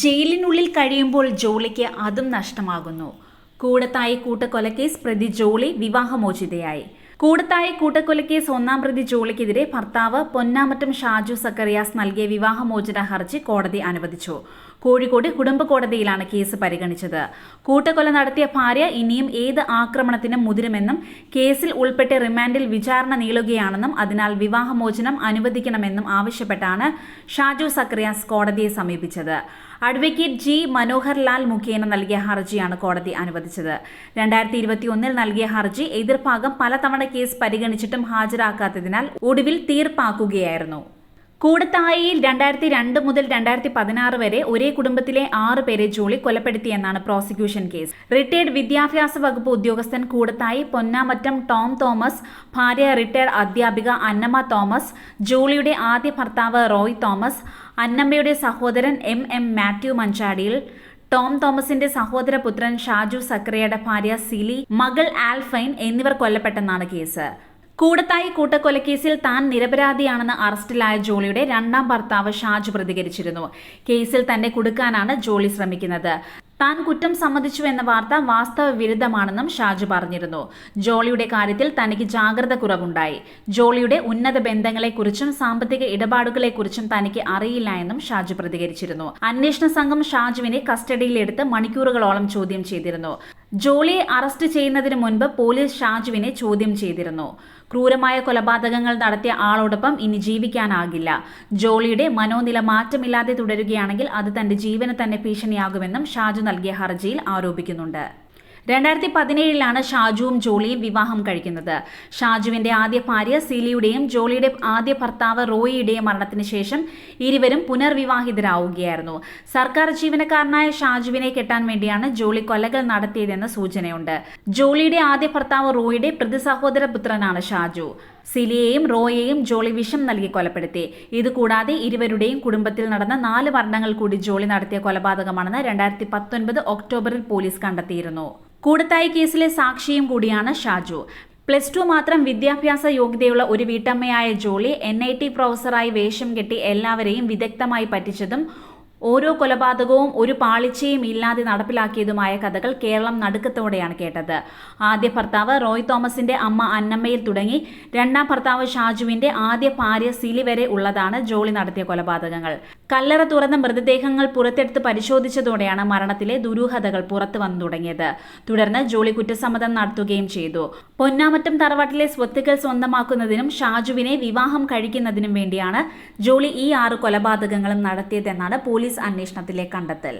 ജയിലിനുള്ളിൽ കഴിയുമ്പോൾ ജോളിക്ക് അതും നഷ്ടമാകുന്നു. കൂടത്തായി കൂട്ടക്കൊലക്കേസ് പ്രതി ജോളി വിവാഹമോചിതയായി. കൂടത്തായി കൂട്ടക്കൊലക്കേസ് ഒന്നാം പ്രതി ജോളിക്കെതിരെ ഭർത്താവ് പൊന്നാമറ്റം ഷാജു സക്കറിയാസ് നൽകിയ വിവാഹമോചന ഹർജി കോടതി അനുവദിച്ചു. കോഴിക്കോട് കുടുംബ കോടതിയിലാണ് കേസ് പരിഗണിച്ചത്. കൂട്ടക്കൊല നടത്തിയ ഭാര്യ ഇനിയും ഏത് ആക്രമണത്തിനും മുതിരുമെന്നും കേസിൽ ഉൾപ്പെട്ട് റിമാൻഡിൽ വിചാരണ നീളുകയാണെന്നും അതിനാൽ വിവാഹമോചനം അനുവദിക്കണമെന്നും ആവശ്യപ്പെട്ടാണ് ഷാജു സക്രിയാസ് കോടതിയെ സമീപിച്ചത്. അഡ്വക്കേറ്റ് ജി മനോഹർ ലാൽ മുഖേന നൽകിയ ഹർജിയാണ് കോടതി അനുവദിച്ചത്. രണ്ടായിരത്തി ഇരുപത്തിയൊന്നിൽ നൽകിയ ഹർജി എതിർഭാഗം പലതവണ കേസ് പരിഗണിച്ചിട്ടും ഹാജരാക്കാത്തതിനാൽ ഒടുവിൽ തീർപ്പാക്കുകയായിരുന്നു. കൂടത്തായിയിൽ രണ്ടായിരത്തി രണ്ട് മുതൽ രണ്ടായിരത്തി പതിനാറ് വരെ ഒരേ കുടുംബത്തിലെ ആറ് പേരെ ജോളി കൊലപ്പെടുത്തിയെന്നാണ് പ്രോസിക്യൂഷൻ കേസ്. റിട്ടയർഡ് വിദ്യാഭ്യാസ വകുപ്പ് ഉദ്യോഗസ്ഥൻ കൂടത്തായി പൊന്നാമറ്റം ടോം തോമസ് ഭാര്യ റിട്ടയർഡ് അധ്യാപിക അന്നമ്മ തോമസ് ജോളിയുടെ ആദ്യ ഭർത്താവ് റോയ് തോമസ് അന്നമ്മയുടെ സഹോദരൻ M M Mathew Manchadiyil Tom തോമസിന്റെ സഹോദരപുത്രൻ ഷാജു സക്രിയയുടെ ഭാര്യ സിലി മകൾ ആൽഫൈൻ എന്നിവർ കൊല്ലപ്പെട്ടെന്നാണ് കേസ്. കൂടത്തായി കൂട്ടക്കൊലക്കേസിൽ താൻ നിരപരാധിയാണെന്ന് അറസ്റ്റിലായ ജോളിയുടെ രണ്ടാം ഭർത്താവ് ഷാജു പ്രതികരിച്ചിരുന്നു. കേസിൽ തന്നെ കുടുക്കാനാണ് ജോളി ശ്രമിക്കുന്നത്. താൻ കുറ്റം സമ്മതിച്ചു എന്ന വാർത്ത വാസ്തവ വിരുദ്ധമാണെന്നും ഷാജു പറഞ്ഞിരുന്നു. ജോളിയുടെ കാര്യത്തിൽ തനിക്ക് ജാഗ്രത കുറവുണ്ടായി. ജോളിയുടെ ഉന്നത ബന്ധങ്ങളെക്കുറിച്ചും സാമ്പത്തിക ഇടപാടുകളെക്കുറിച്ചും തനിക്ക് അറിയില്ല എന്നും ഷാജു പ്രതികരിച്ചിരുന്നു. അന്വേഷണ സംഘം ഷാജുവിനെ കസ്റ്റഡിയിലെടുത്ത് മണിക്കൂറുകളോളം ചോദ്യം ചെയ്തിരുന്നു. ജോളിയെ അറസ്റ്റ് ചെയ്യുന്നതിന് മുൻപ് പോലീസ് ഷാജുവിനെ ചോദ്യം ചെയ്തിരുന്നു. ക്രൂരമായ കൊലപാതകങ്ങൾ നടത്തിയ ആളോടൊപ്പം ഇനി ജീവിക്കാനാകില്ല. ജോളിയുടെ മനോനില മാറ്റമില്ലാതെ തുടരുകയാണെങ്കിൽ അത് തന്റെ ജീവന് തന്നെ ഭീഷണിയാകുമെന്നും ഷാജു നൽകിയ ഹർജിയിൽ ആരോപിക്കുന്നുണ്ട്. രണ്ടായിരത്തി പതിനേഴിലാണ് ഷാജുവും ജോളിയും വിവാഹം കഴിക്കുന്നത്. ഷാജുവിന്റെ ആദ്യ ഭാര്യ സീലിയുടെയും ജോളിയുടെ ആദ്യ ഭർത്താവ് റോയിയുടെയും മരണത്തിന് ശേഷം ഇരുവരും പുനർവിവാഹിതരാവുകയായിരുന്നു. സർക്കാർ ജീവനക്കാരനായ ഷാജുവിനെ കെട്ടാൻ വേണ്ടിയാണ് ജോളി കൊലകൾ നടത്തിയതെന്ന് സൂചനയുണ്ട്. ജോളിയുടെ ആദ്യ ഭർത്താവ് റോയിയുടെ പ്രതിസഹോദര പുത്രനാണ് ഷാജു. സിലിയെയും റോയെയും ജോളി വിഷം നൽകി കൊലപ്പെടുത്തി. ഇതുകൂടാതെ ഇരുവരുടെയും കുടുംബത്തിൽ നടന്ന നാല് മരണങ്ങൾ കൂടി ജോളി നടത്തിയ കൊലപാതകമാണെന്ന് രണ്ടായിരത്തി പത്തൊൻപത് ഒക്ടോബറിൽ പോലീസ് കണ്ടെത്തിയിരുന്നു. കൂടത്തായി കേസിലെ സാക്ഷിയും കൂടിയാണ് ഷാജു. പ്ലസ് ടു മാത്രം വിദ്യാഭ്യാസ യോഗ്യതയുള്ള ഒരു വീട്ടമ്മയായ ജോളി എൻ ഐ ടി പ്രൊഫസറായി വേഷം കെട്ടി എല്ലാവരെയും വിദഗ്ധമായി പറ്റിച്ചതും ഓരോ കൊലപാതകവും ഒരു പാളിച്ചയും ഇല്ലാതെ നടപ്പിലാക്കിയതുമായ കഥകൾ കേരളം നടുക്കത്തോടെയാണ് കേട്ടത്. ആദ്യ ഭർത്താവ് റോയ് തോമസിന്റെ അമ്മ അന്നമ്മയിൽ തുടങ്ങി. രണ്ടാം ഭർത്താവ് ഷാജുവിന്റെ ആദ്യ ഭാര്യ സിലി വരെ ഉള്ളതാണ് ജോളി നടത്തിയ കൊലപാതകങ്ങൾ. കല്ലറ തുറന്ന മൃതദേഹങ്ങൾ പുറത്തെടുത്ത് പരിശോധിച്ചതോടെയാണ് മരണത്തിലെ ദുരൂഹതകൾ പുറത്തു വന്നു തുടങ്ങിയത്. തുടർന്ന് ജോളി കുറ്റസമ്മതം നടത്തുകയും ചെയ്തു. പൊന്നാമറ്റം തറവാട്ടിലെ സ്വത്തുക്കൾ സ്വന്തമാക്കുന്നതിനും ഷാജുവിനെ വിവാഹം കഴിക്കുന്നതിനും വേണ്ടിയാണ് ജോളി ഈ ആറ് കൊലപാതകങ്ങളും നടത്തിയതെന്നാണ് പോലീസ് അന്വേഷണത്തിലെ കണ്ടെത്തൽ.